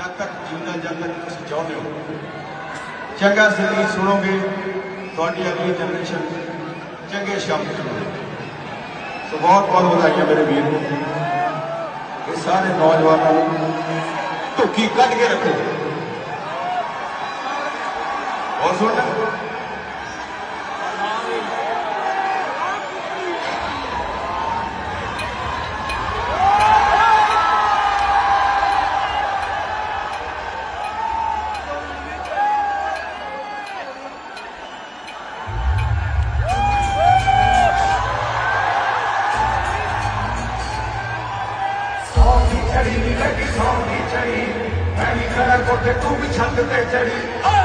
जब तक जीना जब तक चाहते हो। चंगा संगीत सुनोगे, थोड़ी अगली जनरेशन चंगे शब्द सुनोगे। सो बहुत बहुत बधाई है मेरे वीर को। ये सारे नौजवानों धुकी कट के रखो। और सुनना। ਚੜੀ ਨੀ ਲੱਗੀ ਸੌਂਦੀ ਚੜੀ ਮੈਂ ਵੀ ਖੜਾ ਕੋਠੇ ਤੂੰ ਵੀ ਛੱਤ ਤੇ ਚੜੀ।